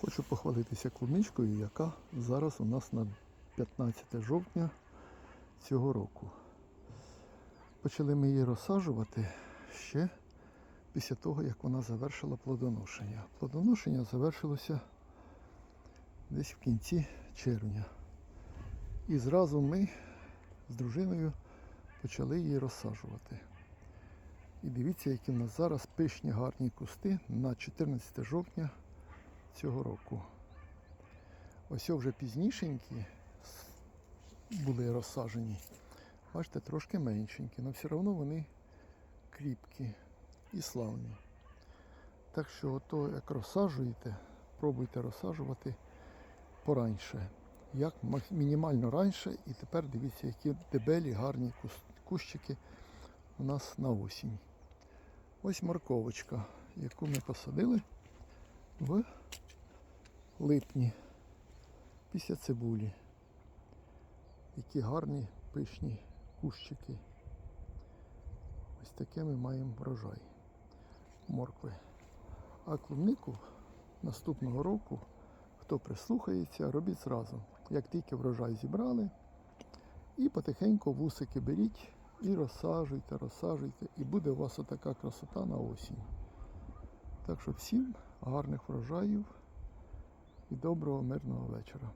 Хочу похвалитися клубничкою, яка зараз у нас на 15 жовтня цього року. Почали ми її розсаджувати ще після того, як вона завершила плодоношення. Плодоношення завершилося десь в кінці червня. І зразу ми з дружиною почали її розсаджувати. І дивіться, які в нас зараз пишні гарні кусти на 14 жовтня цього року. Ось вже пізнішенькі були розсаджені. Бачите, трошки меншенькі, але все одно вони кріпкі і славні. Так що, ото як розсаджуєте, пробуйте розсаджувати пораньше. Як мінімально раніше. І тепер дивіться, які дебелі, гарні кущики у нас на осінь. Ось морковочка, яку ми посадили в липні після цибулі. Які гарні пишні кущики. Ось таке ми маємо врожай моркви. А клубнику наступного року, хто прислухається, робіть зразу. Як тільки врожай зібрали, і потихеньку вусики беріть і розсаджуйте, розсаджуйте, і буде у вас отака красота на осінь. Так що всім гарних врожаїв і доброго мирного вечора.